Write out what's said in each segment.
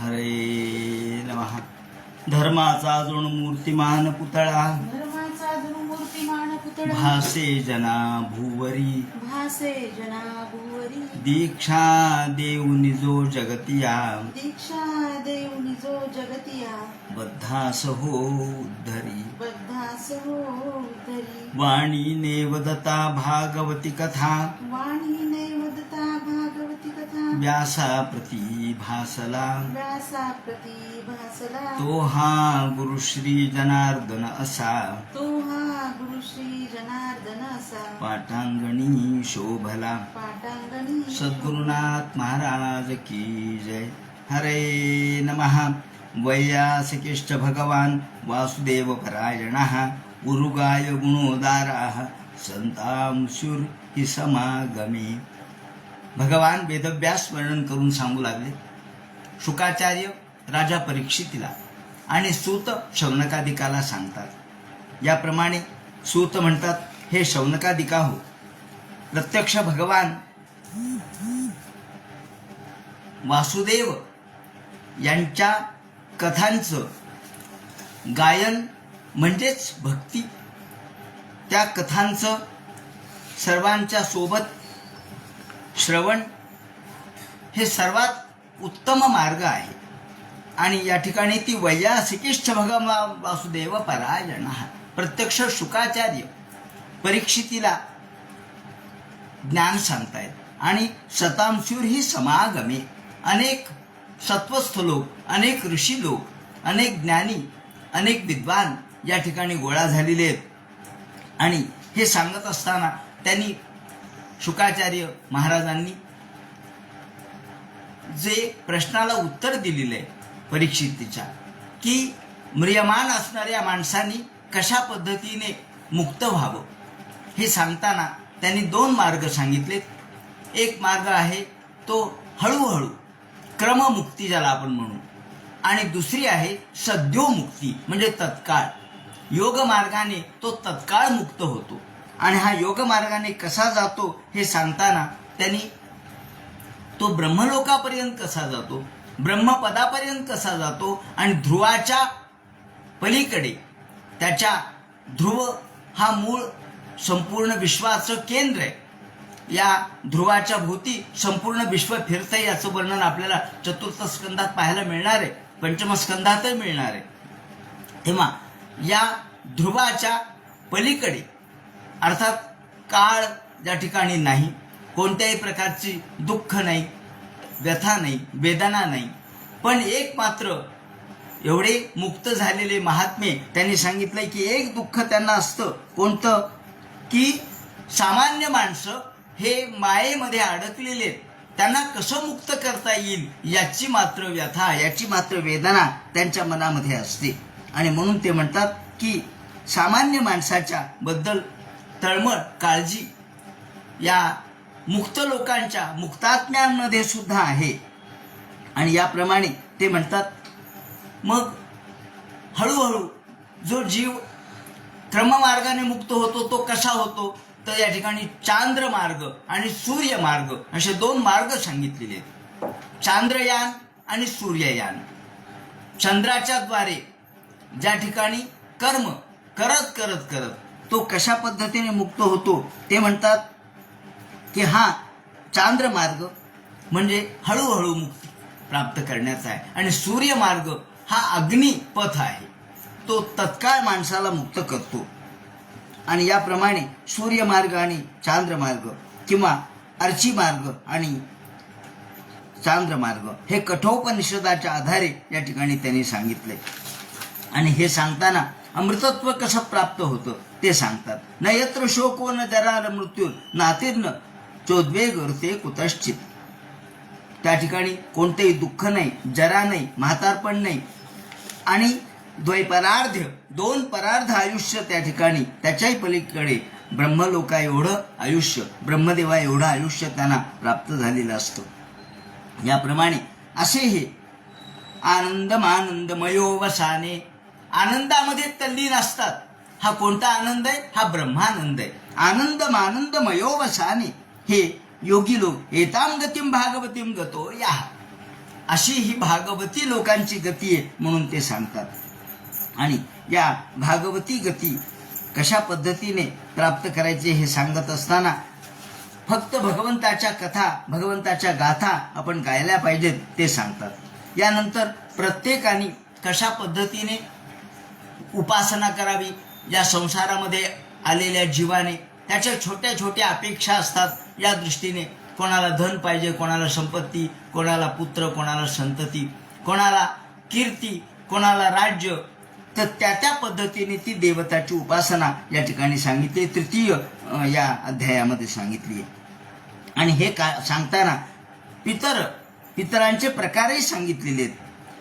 हरे नमः. धर्माचा जणू मूर्तिमान पुतळा. धर्माचा जणू मूर्तिमान पुतळा. भासे जना भूवरी. भासे जना भुवरी. दीक्षा देऊन जो जगतिया. दीक्षा देऊनी जो जगतिया. बद्धास हो उद्धरी. बद्धास हो उद्धरी. वाणी नेवदता भागवती कथा. वाणी कथा व्यासा प्रती भासला व्यासा प्रती भासला तो हा गुरु श्री जनार्दन असा। तो हा गुरु श्री जनार्दन असा। पाटांगणी शोभला। पाटांगणी सद्गुरुनाथ महाराज की जय। हरे नमः। वैयासिकिष्ट भगवान वासुदेव परायणः उरुगाय गुणोदाराः। संतांशुर हि समागमे। भगवान वेदव्यास वर्णन करून सांगू लागले. शुकाचार्य राजा परीक्षितीला आणि सूत शौनकादिकाला सांगतात. याप्रमाणे सूत म्हणतात हे शौनकादिका हो प्रत्यक्ष भगवान वासुदेव यांच्या कथांचं गायन म्हणजेच भक्ती. त्या कथांचं सर्वांच्या सोबत श्रवण हे सर्वात उत्तम मार्ग आहे. आणि या ठिकाणी ती वैयासिकिष्ठ भगवा वासुदेव परायण. प्रत्यक्ष शुकाचार्य परीक्षितीला ज्ञान सांगतायत. आणि शतांशूर ही समागमे. अनेक सत्वस्थ लोक अनेक ऋषी लोक अनेक ज्ञानी अनेक विद्वान या ठिकाणी गोळा झालेले आहेत. आणि हे सांगत असताना त्यांनी शुकाचार्य महाराजांनी जे प्रश्नाला उत्तर दिलेलं आहे परीक्षितीच्या की म्रियमान असणाऱ्या माणसांनी कशा पद्धतीने मुक्त व्हावं हे सांगताना त्यांनी दोन मार्ग सांगितलेत. एक मार्ग आहे तो हळूहळू क्रममुक्ती ज्याला आपण म्हणू आणि दुसरी आहे सद्योमुक्ती म्हणजे तत्काळ. योग मार्गाने तो तत्काळ मुक्त होतो. आणि हा योग मार्गाने कसा जातो हे सांगताना त्यांनी तो ब्रह्मलोकापर्यंत कसा जातो ब्रह्मपदापर्यंत कसा जातो आणि ध्रुवाच्या पलीकडे त्याच्या ध्रुव हा मूळ संपूर्ण विश्वाचं केंद्र आहे. या ध्रुवाच्या भोवती संपूर्ण विश्व फिरतंय याचं वर्णन आपल्याला चतुर्थ स्कंदात पाहायला मिळणार आहे पंचमस्कंदातही मिळणार आहे. तेव्हा या ध्रुवाच्या पलीकडे अर्थात काळ ज्या ठिकाणी नाही कोणत्याही प्रकारची दुःख नाही व्यथा नाही वेदना नाही. पण एक मात्र एवढे मुक्त झालेले महात्मे त्यांनी सांगितलंय की एक दुःख त्यांना असतं. कोणतं? की सामान्य माणसं हे मायेमध्ये अडकलेले त्यांना कसं मुक्त करता येईल याची मात्र व्यथा याची मात्र वेदना त्यांच्या मनामध्ये असते. आणि म्हणून ते म्हणतात की सामान्य माणसाच्या बद्दल तळमळ काळजी. या मुक्त लोकांच्या मुक्तात्म्यांमध्ये सुद्धा आहे. आणि याप्रमाणे ते म्हणतात मग हळूहळू जो जीव क्रममार्गाने मुक्त होतो तो कसा होतो? तर या ठिकाणी चांद्र मार्ग आणि सूर्य मार्ग असे दोन मार्ग सांगितलेले आहेत. चांद्रयान आणि सूर्ययान. चंद्राच्या द्वारे ज्या ठिकाणी कर्म करत करत करत तो कशा पद्धतीने मुक्त होतो ते म्हणतात की हा चांद्र मार्ग म्हणजे हळूहळू मुक्ती प्राप्त करण्याचा आहे. आणि सूर्यमार्ग हा अग्निपथ आहे. तो तत्काळ माणसाला मुक्त करतो. आणि याप्रमाणे सूर्यमार्ग आणि चांद्रमार्ग किंवा अर्ची मार्ग आणि चांद्रमार्ग हे कठोपनिषदाच्या आधारे या ठिकाणी त्यांनी सांगितले. आणि हे सांगताना अमृतत्व कसं प्राप्त होतं ते सांगतात. न यत्र शोको न जरार मृत्यू नातीर्न चोद्वेग ते कुतश्चित. त्या ठिकाणी कोणतेही दुःख नाही जरा नाही म्हातारपण नाही. आणि द्वैपरार्ध दोन परार्ध आयुष्य त्या ठिकाणी त्याच्याही पलीकडे. ब्रह्मलोका एवढं आयुष्य ब्रह्मदेवा एवढं आयुष्य त्यांना प्राप्त झालेलं असतं. याप्रमाणे असे हे आनंदमानंदमयो वसाने आनंदामध्ये तल्लीन असतात. हा कोणता आनंद आहे? हा ब्रह्मानंद आहे. आनंद मानंद मयोवसाने हे योगी लोक एताम गतीम भागवतीम गतो या. अशी ही भागवती लोकांची गती आहे म्हणून ते सांगतात. आणि या भागवती गती कशा पद्धतीने प्राप्त करायचे हे सांगत असताना फक्त भगवंताच्या कथा भगवंताच्या गाथा आपण गायल्या पाहिजेत ते सांगतात. यानंतर प्रत्येकाने कशा पद्धतीने उपासना करावी. या संसारामध्ये आलेल्या जीवाने त्याच्या छोट्या छोट्या अपेक्षा असतात या दृष्टीने. कोणाला धन पाहिजे कोणाला संपत्ती कोणाला पुत्र कोणाला संतती कोणाला कीर्ती कोणाला राज्य तर त्या त्या पद्धतीने ती देवताची उपासना या ठिकाणी सांगितली तृतीय या अध्यायामध्ये सांगितली आहे. आणि हे का सांगताना पितर पितरांचे प्रकारही सांगितलेले आहेत.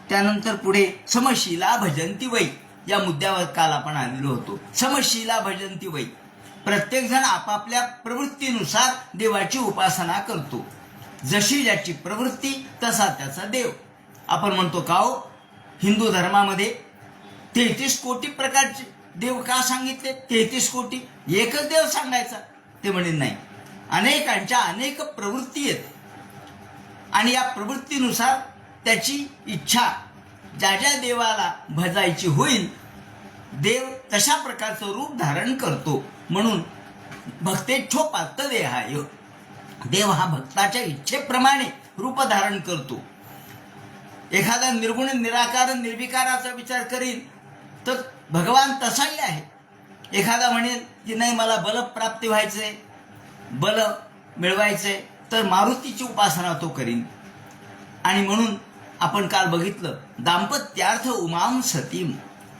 त्यानंतर पुढे समशिला भजंती वै. या मुद्द्यावर काल आपण आलेलो होतो. समशीला भजंती वै. प्रत्येक जण आपापल्या प्रवृत्तीनुसार देवाची उपासना करतो. जशी ज्याची प्रवृत्ती तसा त्याचा देव. आपण म्हणतो का हो? हिंदू धर्मामध्ये तेहतीस कोटी प्रकारचे देव का सांगितले? तेहतीस कोटी. एकच देव सांगायचा. ते म्हणे नाही. अनेकांच्या अनेक प्रवृत्ती आहेत. आणि या प्रवृत्तीनुसार त्याची इच्छा ज्या ज्या देवाला भजायची होईल देव तशा प्रकारचं रूप धारण करतो. म्हणून भक्तेच्छो पात्र देहाय देव हा भक्ताच्या इच्छेप्रमाणे रूप धारण करतो. एखादा निर्गुण निराकार निर्विकाराचा विचार करीन तर भगवान तसाही आहे. एखादा म्हणेल की नाही मला बल प्राप्ती व्हायचंय बल मिळवायचंय तर मारुतीची उपासना तो करीन. आणि म्हणून आपण काल बघितलं दाम्पत्यार्थ उमाम सतीम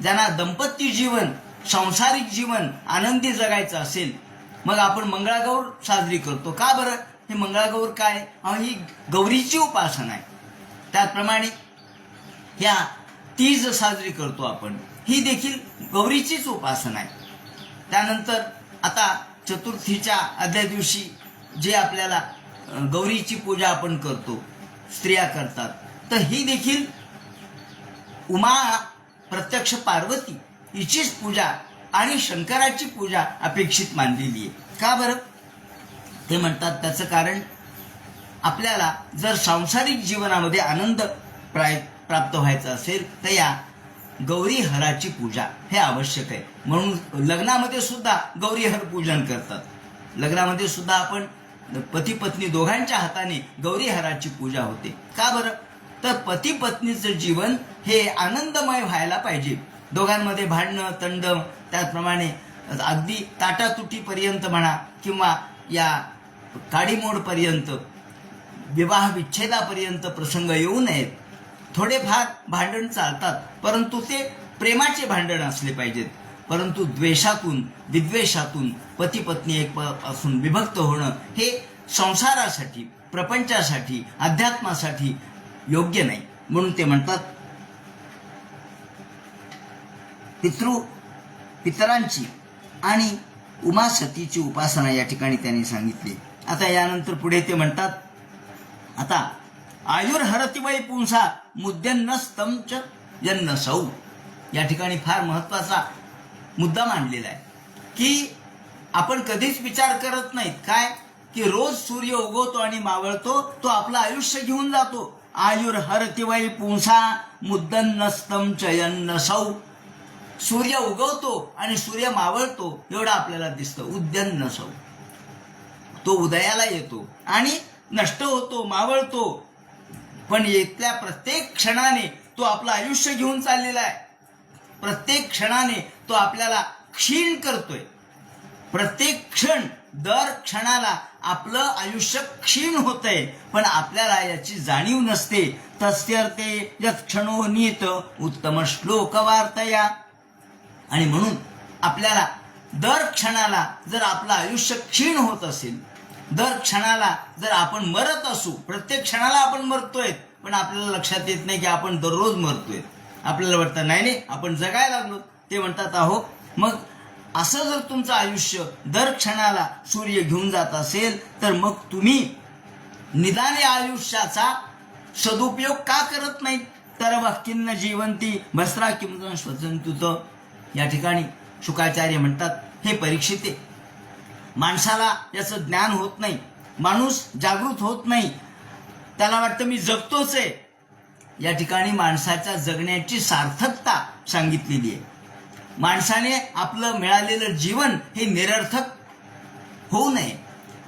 ज्यांना दंपती जीवन सांसारिक जीवन आनंदी जगायचं असेल मग आपण मंगळागौर साजरी करतो. का बरं? हे मंगळागौर काय? ही गौरीची उपासना आहे. त्याचप्रमाणे या तीज साजरी करतो आपण. ही देखील गौरीचीच उपासना आहे. त्यानंतर आता चतुर्थीच्या आदल्या दिवशी जे आपल्याला गौरीची पूजा आपण करतो स्त्रिया करतात. तर ही देखील उमा प्रत्यक्ष पार्वती हिचीच पूजा आणि शंकराची पूजा अपेक्षित मानलेली आहे. का बरं? ते म्हणतात त्याचं कारण आपल्याला जर सांसारिक जीवनामध्ये आनंद प्राय प्राप्त व्हायचा असेल तर या गौरी हराची पूजा हे आवश्यक आहे. म्हणून लग्नामध्ये सुद्धा गौरी हर पूजन करतात. लग्नामध्ये सुद्धा आपण पती पत्नी दोघांच्या हाताने गौरी हराची पूजा होते. का बरं? तर पती पत्नीचं जीवन हे आनंदमय व्हायला पाहिजे. दोघांमध्ये भांडणं तंड त्याचप्रमाणे अगदी ताटातुटीपर्यंत म्हणा किंवा या काडीमोडपर्यंत विवाह विच्छेदापर्यंत प्रसंग येऊ नयेत. थोडेफार भांडण चालतात परंतु ते प्रेमाचे भांडण असले पाहिजेत. परंतु द्वेषातून विद्वेषातून पती पत्नी एक प- पासून विभक्त होणं हे संसारासाठी प्रपंचासाठी अध्यात्मासाठी योग्य नाही. म्हणून ते म्हणतात पितृ पितरांची आणि उमा सतीची उपासना या ठिकाणी त्यांनी सांगितली. आता यानंतर पुढे ते म्हणतात आता आयुर हरति पुंसा मुद्यन्न स्तंच यन्न सौ या ठिकाणी फार महत्त्वाचा मुद्दा मांडलेला आहे. की आपण कधीच विचार करत नाहीत. काय? की रोज सूर्य उगवतो आणि मावळतो तो आपलं आयुष्य घेऊन जातो. आयुर हरति वै पुंसा मुद्दन नस्तम चयन नसौ. सूर्य उगवतो आणि सूर्य मावळतो एवढं आपल्याला दिसतं. उद्यन नसौ. तो उदयाला येतो आणि नष्ट होतो मावळतो. पण येत्या प्रत्येक क्षणाने तो आपलं आयुष्य घेऊन चाललेला आहे. प्रत्येक क्षणाने तो आपल्याला क्षीण करतोय. प्रत्येक क्षण दर क्षणाला आपलं आयुष्य क्षीण होतंय पण आपल्याला याची जाणीव नसते. तस्यर्थे यत् क्षणो नीत उत्तम श्लोक वार्तया. आणि म्हणून आपल्याला दर क्षणाला जर आपलं आयुष्य क्षीण होत असेल दर क्षणाला जर आपण मरत असू प्रत्येक क्षणाला आपण मरतोय पण आपल्याला लक्षात येत नाही की आपण दररोज मरतोय. आपल्याला वाटतं नाही नाही आपण जगायला लागलो. ते म्हणतात आहो मग असं जर तुमचं आयुष्य दर क्षणाला सूर्य घेऊन जात असेल तर मग तुम्ही निदान या आयुष्याचा सदुपयोग का करत नाहीत तर वाक्यन्न जिवंती भस्रा किंवा स्वतंतुत या ठिकाणी शुकाचार्य म्हणतात हे परीक्षिते माणसाला याचं ज्ञान होत नाही माणूस जागृत होत नाही. त्याला वाटतं मी जगतोच आहे. या ठिकाणी माणसाच्या जगण्याची सार्थकता सांगितलेली आहे. माणसाने आपलं मिळालेलं जीवन हे निरर्थक होऊ नये.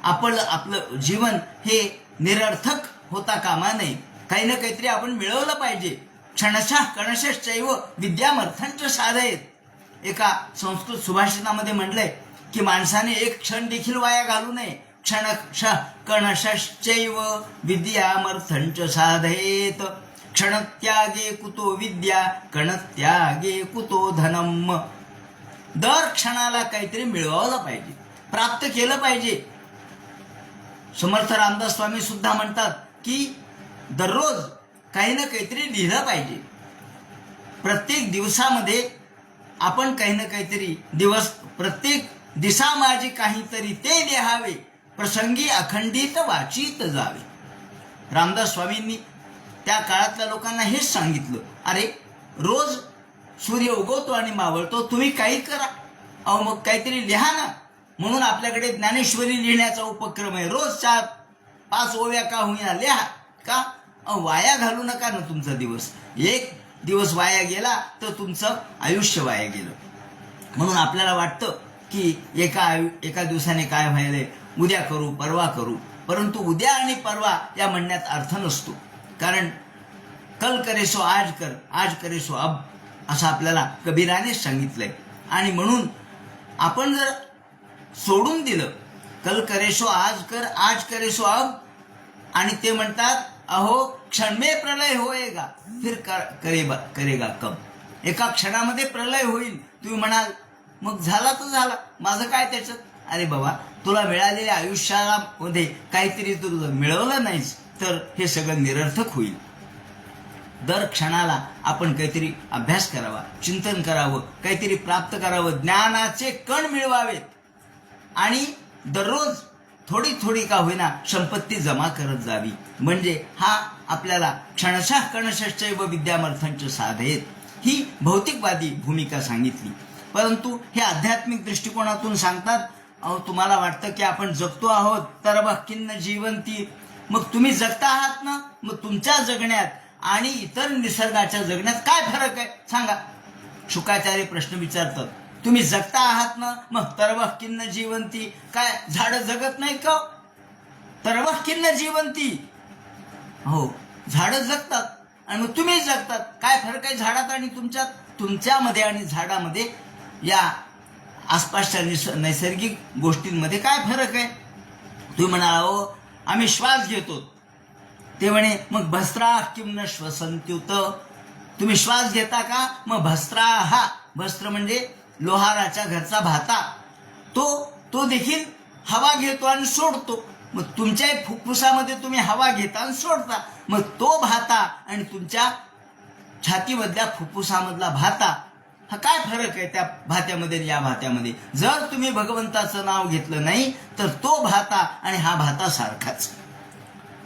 आपण आपलं जीवन हे निरर्थक होता कामा नये. काही ना काहीतरी आपण मिळवलं पाहिजे. क्षणशः कणशश्चैव विद्यामर्थांच साधयेत एका संस्कृत सुभाषितामध्ये म्हटलंय की माणसाने एक क्षण देखील वाया घालू नये. क्षण क्ष कणशश्चैव विद्यामर्थंच साधयेत क्षणत्यागे कुतो विद्या कणत्यागे कुतो धनम दर क्षणाला काहीतरी मिळवायला पाहिजे प्राप्त केलं पाहिजे. समर्थ रामदास स्वामी सुद्धा म्हणतात की दररोज काही ना काहीतरी लिहिलं पाहिजे. प्रत्येक दिवसामध्ये आपण काही ना काहीतरी दिवस प्रत्येक दिसा माझी काहीतरी ते लिहावे प्रसंगी अखंडित वाचित जावे. रामदास स्वामींनी त्या काळातल्या लोकांना हेच सांगितलं अरे रोज सूर्य उगवतो आणि मावळतो तुम्ही काही करा. अहो मग काहीतरी लिहा ना. म्हणून आपल्याकडे ज्ञानेश्वरी लिहिण्याचा उपक्रम आहे. रोज चार पाच ओव्या का होईना लिहा. का? अहो वाया घालू नका ना तुमचा दिवस. एक दिवस वाया गेला तर तुमचं आयुष्य वाया गेलं. म्हणून आपल्याला वाटतं की एका आयु एका दिवसाने काय व्हायलंय? उद्या करू परवा करू. परंतु उद्या आणि परवा या म्हणण्यात अर्थ नसतो. कारण कल करे सो आज कर आज करे सो अब असं आपल्याला कबीरानेच सांगितलंय. आणि म्हणून आपण जर सोडून दिलं कल करे सो आज कर आज करे सो अब आणि ते म्हणतात अहो क्षणमे प्रलय होएगा फिर कर- करेगा करेगा कब. एका क्षणामध्ये प्रलय होईल. तुम्ही म्हणाल मग झाला तर झाला माझं काय त्याच्यात अरे बाबा तुला मिळालेल्या आयुष्यामध्ये काहीतरी तुझं मिळवलं नाहीस. तर हे सगळं निरर्थक होईल. दर क्षणाला आपण काहीतरी अभ्यास करावा चिंतन करावं काहीतरी प्राप्त करावं ज्ञानाचे कण मिळवावेत. आणि दररोज थोडी थोडी का होईना संपत्ती जमा करत जावी. म्हणजे हा आपल्याला क्षणशः कणशश्चैव विद्यामर्थांचे साधेत ही भौतिकवादी भूमिका सांगितली. परंतु हे आध्यात्मिक दृष्टिकोनातून सांगतात अहो तुम्हाला वाटतं की आपण जगतो आहोत तर बघ किन्न जीवंती मग तुम्ही जगता आहात ना मग तुमच्या जगण्यात आणि इतर निसर्गाच्या जगण्यात काय फरक आहे? सांगा. शुकाचार्य प्रश्न विचारतात. तुम्ही जगता आहात ना मग तरवह किन्न जिवंती. काय झाडं जगत नाही का? तरवह किन्न जिवंती. हो झाडं जगतात. आणि मग तुम्ही जगतात. काय फरक आहे झाडात आणि तुमच्यात? तुमच्यामध्ये आणि झाडामध्ये या आसपासच्या निस नैसर्गिक गोष्टींमध्ये काय फरक आहे? तुम्ही म्हणाला हो आम्ही श्वास घेतो. ते म्हणे मग भस्त्रा किमन न श्वसंत्युत तुम्ही श्वास घेता का? मग भस्त्रा. हा भस्त्र म्हणजे लोहाराच्या घरचा भाता. तो तो देखील हवा घेतो आणि सोडतो. मग तुमच्याही फुफ्फुसामध्ये तुम्ही हवा घेता आणि सोडता. मग तो भाता आणि तुमच्या छातीमधल्या फुफ्फुसामधला भाता हा काय फरक आहे त्या भात्यामध्ये या भात्यामध्ये? जर तुम्ही भगवंताचं नाव घेतलं नाही तर तो भाता आणि हा भाता सारखाच.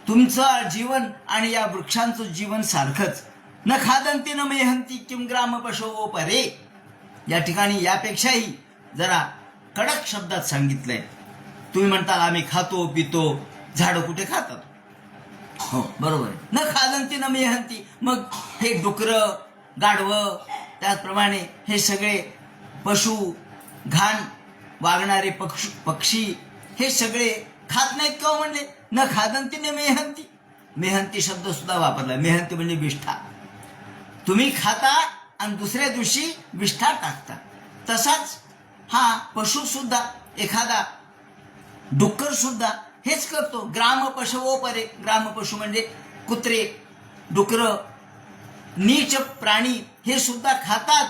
तुमचं जीवन आणि या वृक्षांचं जीवन सारखंच. न खादंती न मेहंती किम ग्राम पशो परे. या ठिकाणी यापेक्षाही जरा कडक शब्दात सांगितलंय. तुम्ही म्हणताल आम्ही खातो पितो झाडं कुठे खातात? हो बरोबर न खादंती न मेहंती मग हे डुकरं गाढवं त्याचप्रमाणे हे सगळे पशु घाण वागणारे पक्ष पक्षी हे सगळे खात नाहीत का हो म्हणले? न खादंती न मेहंती. मेहंती शब्द सुद्धा वापरला. मेहंती म्हणजे विष्ठा. तुम्ही खाता आणि दुसऱ्या दिवशी विष्ठा टाकता. तसाच हा पशु सुद्धा एखादा डुक्कर सुद्धा हेच करतो. ग्राम पशवो हो परे. ग्राम पशु म्हणजे कुत्रे डुकर नीच प्राणी हे सुद्धा खातात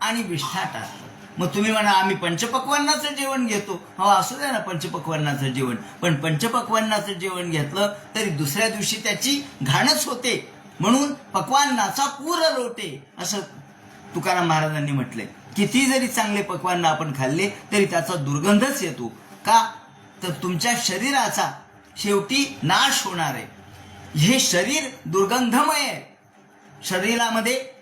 आणि विष्ठा टाकतात मग तुम्ही म्हणा आम्ही पंचपक्वांनाचं जेवण घेतो. हो असू द्या ना पंचपक्वांनाचं जेवण. पण पंचपक्वांनाचं जेवण घेतलं तरी दुसऱ्या दिवशी त्याची घाणच होते. म्हणून पक्वान्नाचा पूर लोटे असं तुकाराम महाराजांनी म्हटलंय. किती जरी चांगले पक्वान्न आपण खाल्ले तरी त्याचा दुर्गंधच येतो. का? तर तुमच्या शरीराचा शेवटी नाश होणार आहे. हे शरीर दुर्गंधमय आहे. शरीरामध्ये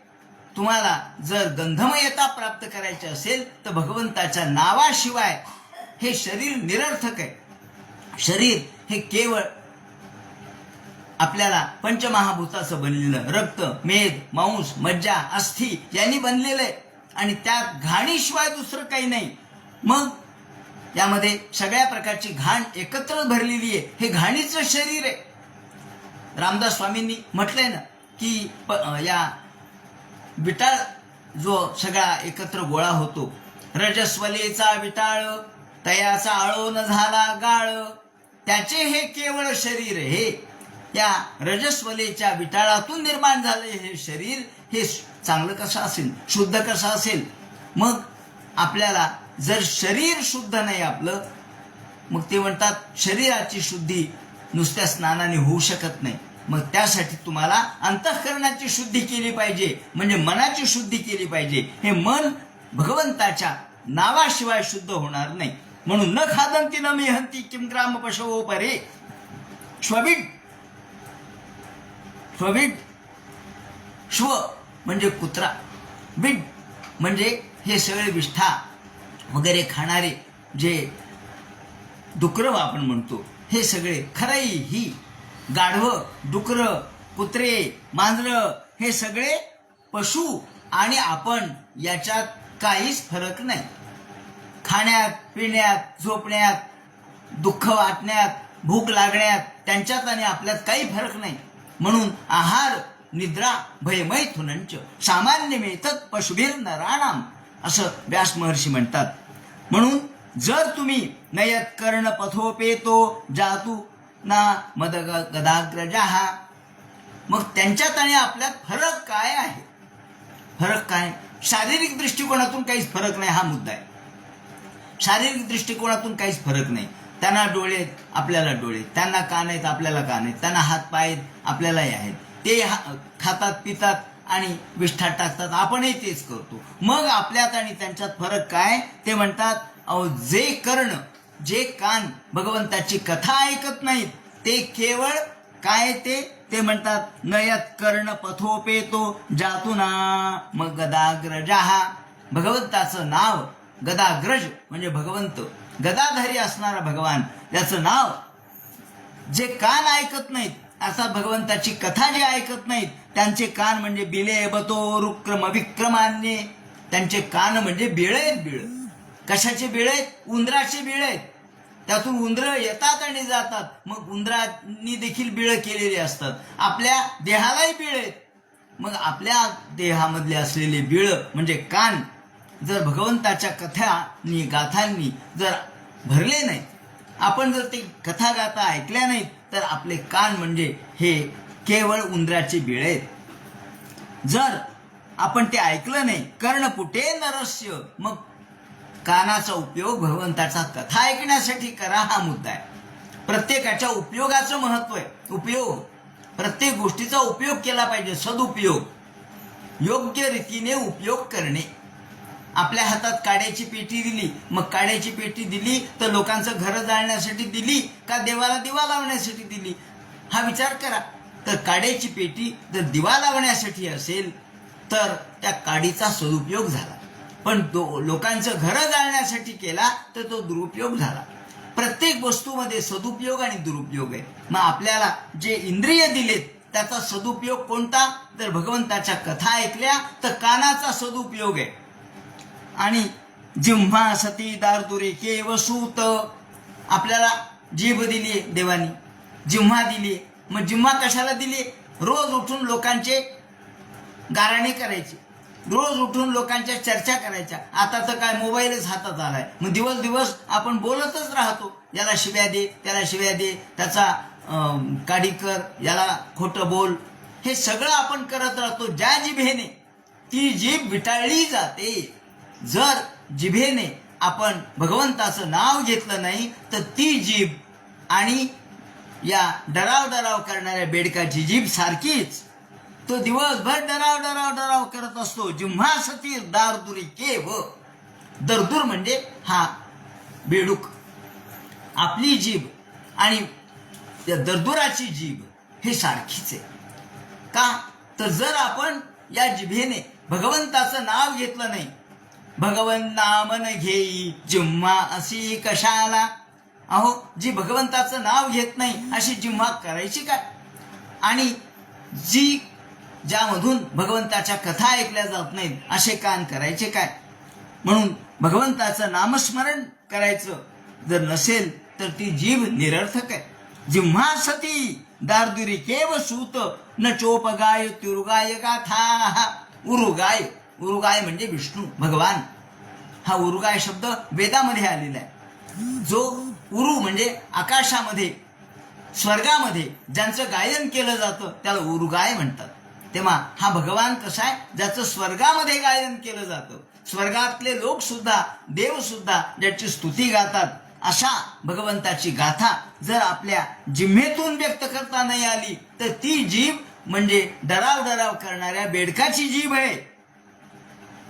तुम्हाला जर गंधमयता प्राप्त करायची असेल तर भगवंताच्या नावाशिवाय हे शरीर निरर्थक आहे. शरीर हे केवळ आपल्याला पंचमहाभूताचं बनलेलं रक्त मेद मांस मज्जा अस्थि यांनी बनलेलं आहे. आणि त्यात घाणीशिवाय दुसरं काही नाही. मग यामध्ये सगळ्या प्रकारची घाण एकत्र भरलेली आहे. हे घाणीचं शरीर आहे. रामदास स्वामींनी म्हटलंय ना की प- या विटाळ जो सगळा एकत्र गोळा होतो. रजस्वलेचा विटाळ तयाचा आळो न झाला गाळ. त्याचे हे केवळ शरीर हे. या रजस्वलेच्या विटाळातून निर्माण झाले हे शरीर हे चांगलं कसं असेल? शुद्ध कसं असेल? मग आपल्याला जर शरीर शुद्ध नाही आपलं मग ते म्हणतात शरीराची शुद्धी नुसत्या स्नानाने होऊ शकत नाही. मग त्यासाठी तुम्हाला अंतःकरणाची शुद्धी केली पाहिजे. म्हणजे मनाची शुद्धी केली पाहिजे. हे मन भगवंताच्या नावाशिवाय शुद्ध होणार नाही. म्हणून न खादंती न मिहंती किम ग्राम पशवो परे. स्वविड श्वबिड श्व म्हणजे कुत्रा. बिड म्हणजे हे सगळे विष्ठा वगैरे खाणारे जे डुकरव आपण म्हणतो हे सगळे खराई ही गाढवं डुकरं कुत्रे मांजरं हे सगळे पशु आणि आपण याच्यात काहीच फरक नाही. खाण्यात पिण्यात झोपण्यात दुःख वाटण्यात भूक लागण्यात त्यांच्यात आणि आपल्यात काही फरक नाही. म्हणून आहार निद्रा भयमय थुनंच सामान्य मिळतात पशुभीर नराणाम असं व्यास महर्षी म्हणतात. म्हणून जर तुम्ही नयत कर्ण पथोपेतो जातू ना मद गदाग्रजाहा मग त्यांच्यात आणि आपल्यात फरक काय आहे? फरक काय? शारीरिक दृष्टिकोनातून काहीच फरक नाही हा मुद्दा आहे. शारीरिक दृष्टिकोनातून काहीच फरक नाही. त्यांना डोळे आहेत, आपल्याला डोळे त्यांना कान आहेत आपल्याला कान आहेत. त्यांना हात पाय आहेत आपल्यालाही आहेत. ते हा- खातात पितात आणि विष्ठात टाकतात. आपणही तेच करतो. मग आपल्यात आणि त्यांच्यात फरक काय? ते म्हणतात अहो जे करणं जे कान भगवंताची कथा ऐकत नाहीत ते केवळ काय ते? ते म्हणतात नयत कर्ण पथोपेतो जातुना मग गदाग्रजाहा भगवंताचं नाव गदाग्रज म्हणजे भगवंत. गदाधारी असणारा भगवान त्याचं नाव जे कान ऐकत नाहीत असा भगवंताची कथा जे ऐकत नाहीत त्यांचे कान म्हणजे बिले बतो रुक्रम विक्रमान्ये त्यांचे कान म्हणजे बिळे बिळ. कशाचे बिळ आहेत? उंदराचे बिळ आहेत. त्यातून उंदरं येतात आणि जातात. मग उंदरांनी देखील बिळ केलेली असतात. आपल्या देहालाही बिळ आहेत. मग आपल्या देहामधले असलेले बिळ म्हणजे कान जर भगवंताच्या कथांनी गाथांनी जर भरले नाही आपण जर ते कथा गाथा ऐकल्या नाहीत तर आपले कान म्हणजे हे केवळ उंदराचे बिळ आहेत. जर आपण ते ऐकलं नाही कर्णपुटे नरस्य? मग कानाचा उपयोग भगवंताचा कथा ऐकण्यासाठी करा हा मुद्दा आहे. प्रत्येकाच्या उपयोगाचं महत्त्व आहे. उपयोग. प्रत्येक गोष्टीचा उपयोग केला पाहिजे. सदुपयोग. योग्य रीतीने उपयोग करणे. आपल्या हातात काड्याची पेटी दिली मग काड्याची पेटी दिली तर लोकांचं घरं जाळण्यासाठी दिली का देवाला दिवा लावण्यासाठी दिली? हा विचार करा. तर काड्याची पेटी जर दिवा लावण्यासाठी असेल तर त्या काडीचा सदुपयोग झाला. पण तो लोकांचं घरं जाळण्यासाठी केला तर तो दुरुपयोग झाला. प्रत्येक वस्तूमध्ये सदुपयोग आणि दुरुपयोग आहे. मग आपल्याला जे इंद्रिय दिलेत त्याचा सदुपयोग कोणता? तर भगवंताच्या कथा ऐकल्या तर कानाचा सदुपयोग आहे. आणि जिव्हा सती दारदुरे केव सूत आपल्याला जीभ दिली देवानी. जिव्हा दिली मग जिव्हा कशाला दिली रोज उठून लोकांचे गाराणे करायचे. रोज उठून लोकांच्या चर्चा करायच्या. आता तर काय मोबाईलच हातात आलाय. मग दिवस दिवस आपण बोलतच राहतो. याला शिव्या दे त्याला शिव्या दे त्याचा काढी कर याला खोटं बोल. हे सगळं आपण करत राहतो ज्या जिभेने. ती जीभ विटाळली जाते. जर जिभेने आपण भगवंताचं नाव घेतलं नाही तर ती जीभ आणि या डराव डराव करणाऱ्या बेडकाची जीभ सारखीच. तो दिवसभर डराव डराव डराव करत असतो. जिम्हा सती दारदुरी केव दरदूर म्हणजे हा बेडूक. आपली जीभ आणि त्या दरदुराची जीभ हे सारखीच आहे. का? तर जर आपण या जिभेने भगवंताचं नाव घेतलं नाही भगवन नामन घेई जिम्मा अशी कशाला? अहो जी भगवंताचं नाव घेत नाही अशी जिम्हा करायची काय? आणि जी ज्यामधून भगवंताच्या कथा ऐकल्या जात नाहीत असे कान करायचे काय? म्हणून भगवंताचं नामस्मरण करायचं जर नसेल तर ती जीभ निरर्थक आहे. जिव्हा सती दारदुरी केव सूत न चोपगाय तिरुगाय गाथा. उरुगाय उरुगाय म्हणजे विष्णू भगवान. हा उरुगाय शब्द वेदामध्ये आलेला आहे. जो उरु म्हणजे आकाशामध्ये स्वर्गामध्ये ज्यांचं गायन केलं जातं त्याला उरुगाय म्हणतात. तेव्हा हा भगवान कसा आहे? ज्याचं स्वर्गामध्ये गायन केलं जातं. स्वर्गातले लोक सुद्धा देव सुद्धा ज्याची स्तुती गातात अशा भगवंताची गाथा जर आपल्या जिम्हेतून व्यक्त करता नाही आली तर ती जीभ म्हणजे डराव डराव करणाऱ्या बेडकाची जीभ आहे.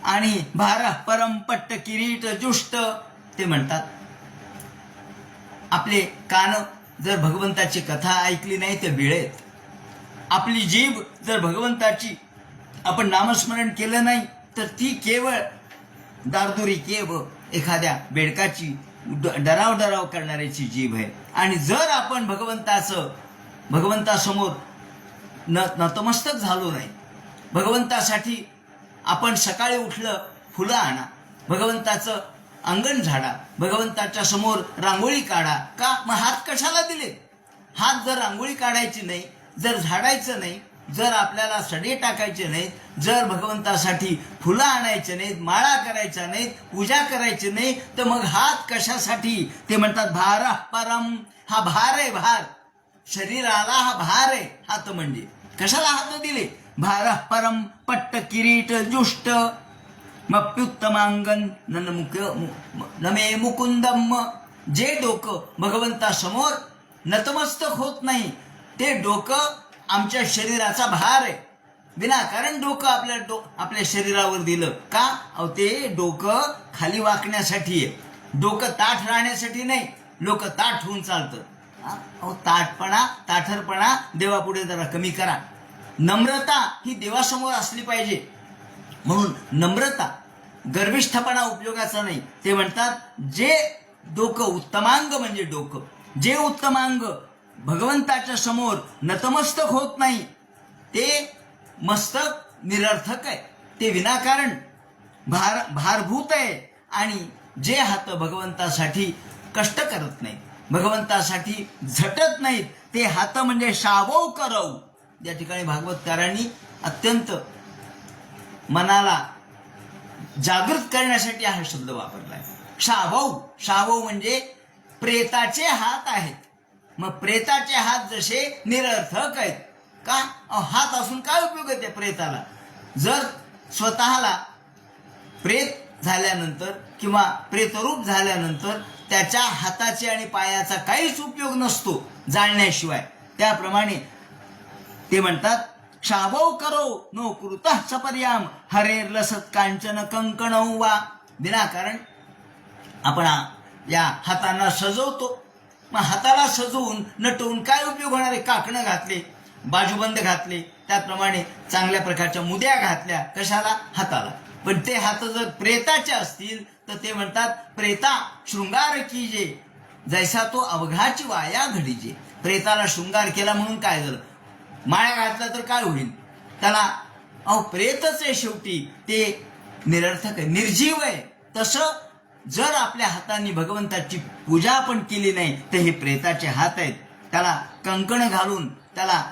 आणि भार परमपट्ट किरीट जुष्ट ते म्हणतात. आपले कान जर भगवंताची कथा ऐकली नाही तर बिळेत आपली जीभ जर भगवंताची आपण नामस्मरण केलं नाही तर ती केवळ दारदुरी केव एखाद्या बेडकाची ड- डराव डराव करणाऱ्याची जीभ आहे. आणि जर आपण भगवंताचं भगवंतासमोर न नतमस्तक झालो नाही भगवंतासाठी आपण सकाळी उठलं फुलं आणा भगवंताचं अंगण झाडा भगवंताच्या समोर रांगोळी काढा का? मग हात कशाला दिले? हात जर रांगोळी काढायची नाही जर झाडायचं नाही जर आपल्याला सडे टाकायचे नाहीत जर भगवंतासाठी फुलं आणायचे नाहीत माळा करायच्या नाहीत पूजा करायची नाही तर मग हात कशासाठी? ते म्हणतात भार परम हा भार आहे भार. शरीराला हा भार आहे. हात म्हणजे. कशाला हात दिले? भार परम पट्ट किरीट जुष्ट. मप्युत्तमांगन नन मुख्य नमे मुकुंदम. जे डोकं भगवंतासमोर नतमस्तक होत नाही ते डोकं आमच्या शरीराचा भार आहे. विनाकारण डोकं आपल्या डो आपल्या शरीरावर दिलं. का? अहो ते डोकं खाली वाकण्यासाठी आहे. डोकं ताठ राहण्यासाठी नाही. लोक ताठ होऊन चालतं. अहो ताठपणा ताठरपणा देवापुढे जरा कमी करा. नम्रता ही देवासमोर असली पाहिजे. म्हणून नम्रता गर्विष्ठपणा उपयोगाचा नाही. ते म्हणतात जे डोकं उत्तमांग म्हणजे डोकं. जे उत्तमांग भगवंताच्या समोर नतमस्तक होत नाही. ते मस्तक निरर्थक आहे. ते विनाकारण भार भारभूत आहे. आणि जे हात भगवंतासाठी कष्ट करत नाहीत भगवंतासाठी झटत नाहीत ते हात म्हणजे शावो करव. या ठिकाणी भागवतकारांनी अत्यंत मनाला जागृत करण्यासाठी हा शब्द वापरलाय शावव शावव म्हणजे प्रेताचे हात आहेत. मग प्रेताचे हात जसे निरर्थक आहेत. का? हात असून काय उपयोग आहे त्या प्रेताला? जर स्वतःला प्रेत झाल्यानंतर किंवा प्रेतरूप झाल्यानंतर त्याच्या हाताचे आणि पायाचा काहीच उपयोग नसतो जाळण्याशिवाय. त्याप्रमाणे ते म्हणतात शाभव करो नो कृत सपर्याम हरे लसत कांचन कंकण वा. विनाकारण आपण या हातांना सजवतो. मग हाताला सजवून नटवून काय उपयोग होणार आहे? काकणं घातले बाजूबंद घातले त्याप्रमाणे चांगल्या प्रकारच्या मुद्या घातल्या कशाला? हाताला. पण ते हात जर प्रेताचे असतील तर ते म्हणतात प्रेता शृंगार की जे जैसा तो अवघाची वाया घडीजे. प्रेताला शृंगार केला म्हणून काय झालं? माळ्या घातला तर काय होईल? त्याला अहो प्रेतच आहे शेवटी. ते निरर्थक आहे निर्जीव आहे. तसं जर आपल्या हाताने भगवंताची पूजा आपण केली नाही तर हे प्रेताचे हात आहेत. त्याला कंकण घालून त्याला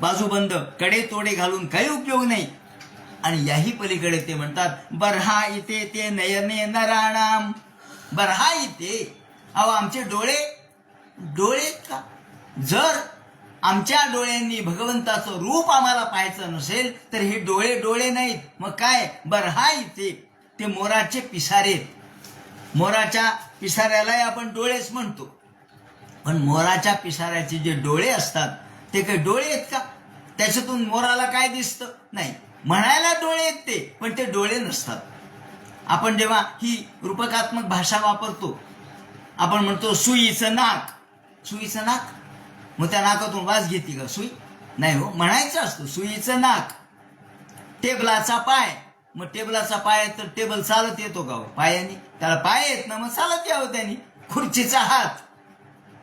बाजूबंदकडे तोडे घालून काही उपयोग नाही. आणि याही पलीकडे ते म्हणतात बरहा इथे ते नयने नराणाम बरहा इथे. अहो आमचे डोळे डोळे का? जर आमच्या डोळ्यांनी भगवंताचं रूप आम्हाला पाहायचं नसेल तर हे डोळे डोळे नाहीत. मग काय? बरहा इथे. ते मोराचे पिसारे आहेत. मोराच्या पिसाऱ्यालाही आपण डोळेच म्हणतो. पण मोराच्या पिसाऱ्याचे जे डोळे असतात ते काही डोळे आहेत का? त्याच्यातून मोराला काय दिसतं? नाही. म्हणायला डोळे आहेत ते पण ते डोळे नसतात. आपण जेव्हा ही रूपकात्मक भाषा वापरतो आपण म्हणतो सुईचं नाक. सुईचं नाक? मग त्या नाकातून वास घेते का सुई? नाही हो म्हणायचं असतं सुईचं नाक. टेबलाचा पाय. मग टेबलाचा पाय तर टेबल चालत येतो का हो? पायाने. त्याला पाय येत ना मग चालत यावं त्यानी. खुर्चीचा हात.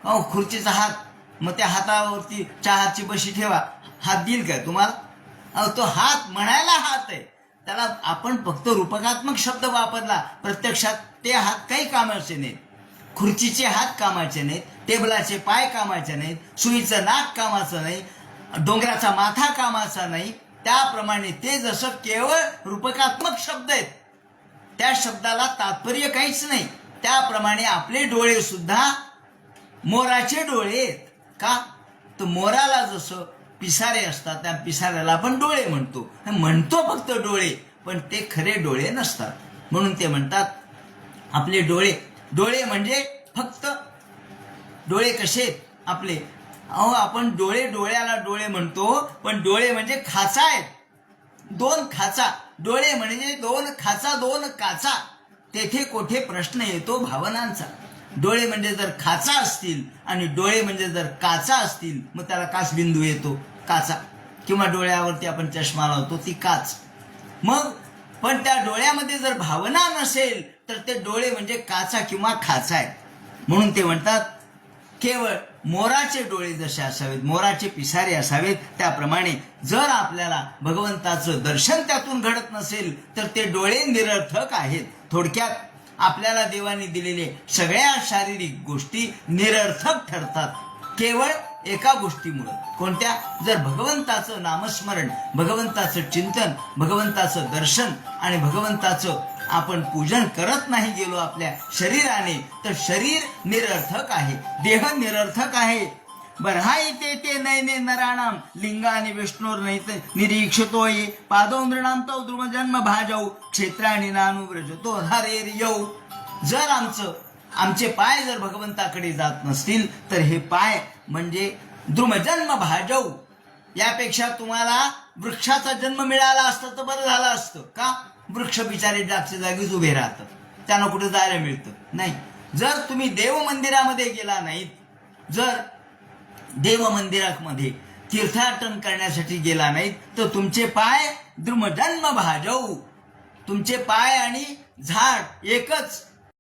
अहो खुर्चीचा हात. मग त्या हातावरती चहाची बशी ठेवा. हात देईल काय तुम्हाला? अहो तो हात म्हणायला हात आहे. त्याला आपण फक्त रूपकात्मक शब्द वापरला प्रत्यक्षात ते हात काही कामाचे नाहीत. खुर्चीचे हात कामाचे नाहीत टेबलाचे पाय कामाचे नाहीत सुईचं नाक कामाचं नाही डोंगराचा माथा कामाचा नाही त्याप्रमाणे ते जसं केवळ रूपकात्मक शब्द आहेत त्या शब्दाला तात्पर्य काहीच नाही. त्याप्रमाणे आपले डोळे सुद्धा मोराचे डोळे आहेत का? तर मोराला जसं पिसारे असतात त्या पिसाऱ्याला आपण डोळे म्हणतो. म्हणतो फक्त डोळे पण ते खरे डोळे नसतात. म्हणून ते म्हणतात आपले डोळे. डोळे म्हणजे फक्त डोळे कसे आपले अहो आपण डोळे डोळ्याला डोळे म्हणतो पण डोळे म्हणजे खाचा आहेत. दोन खाचा. डोळे म्हणजे दोन खाचा दोन काचा. तेथे कोठे प्रश्न येतो भावनांचा. डोळे म्हणजे जर खाचा असतील आणि डोळे म्हणजे जर काचा असतील मग त्याला काच बिंदू येतो काचा. किंवा डोळ्यावरती आपण चष्मा लावतो ती काच. मग पण त्या डोळ्यामध्ये जर भावना नसेल तर ते डोळे म्हणजे काचा किंवा खाचा आहेत. म्हणून ते म्हणतात केवळ मोराचे डोळे जसे असावेत मोराचे पिसारे असावेत त्याप्रमाणे जर आपल्याला भगवंताचं दर्शन त्यातून घडत नसेल तर ते डोळे निरर्थक आहेत. थोडक्यात आपल्याला देवाने दिलेले सगळ्या शारीरिक गोष्टी निरर्थक ठरतात. केवळ एका गोष्टीमुळं. कोणत्या? जर भगवंताचं नामस्मरण भगवंताचं चिंतन भगवंताचं दर्शन आणि भगवंताचं आपण पूजन करत नाही गेलो आपल्या शरीराने तर शरीर निरर्थक आहे देह निरर्थक आहे. बरहा इथे ते नयने नराणाम लिंगाने विष्णूर नाही निरीक्षतो ये पादो नृणाम तो द्रुमजन्म भाजऊ क्षेत्राणी नानु व्रजतो हरेर येऊ जर आमचं आमचे पाय जर भगवंताकडे जात नसतील तर हे पाय म्हणजे द्रुमजन्म भाजव यापेक्षा तुम्हाला वृक्षाचा जन्म मिळाला असता तर बरं झालं असतं का? वृक्ष बिचारे जागच्या जागीच उभे राहतात. त्यांना कुठं जायला मिळतं? नाही. जर तुम्ही देव मंदिरामध्ये गेला नाहीत जर देव मंदिरामध्ये तीर्थाटन करण्यासाठी गेला नाहीत तर तुमचे पाय द्रुमजन्म भाजऊ तुमचे पाय आणि झाड एकच.